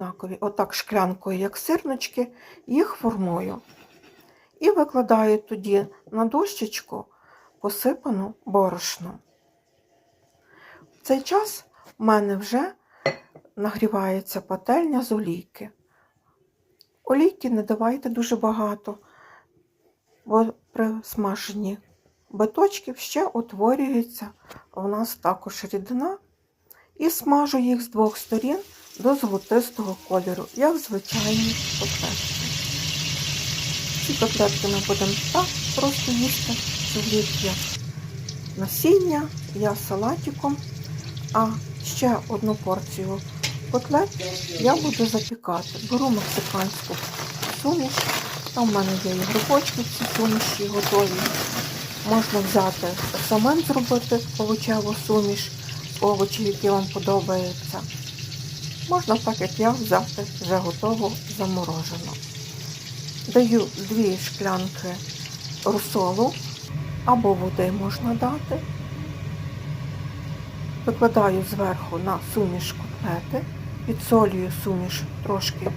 однакові, отак шклянкою, як сирнички, їх формую. І викладаю тоді на дощечку посипану борошном. В цей час в мене вже нагрівається пательня з олійки. Олійки не давайте дуже багато, бо при смаженні биточків ще утворюється у нас також рідина. І смажу їх з двох сторін до золотистого кольору, як звичайні котлетки. Ці котлетки ми будемо так просто їсти, як насіння, я салатиком, а ще одну порцію котлет я буду запікати. Беру мексиканську суміш, там в мене є і грибочки в суміші готові. Можна взяти самим зробити овочеву суміш, овочі, які вам подобаються. Можна так, як я, взяти вже готову заморожену. Даю дві шклянки русолу або води можна дати. Викладаю зверху на суміш котлети, підсолюю суміш трошки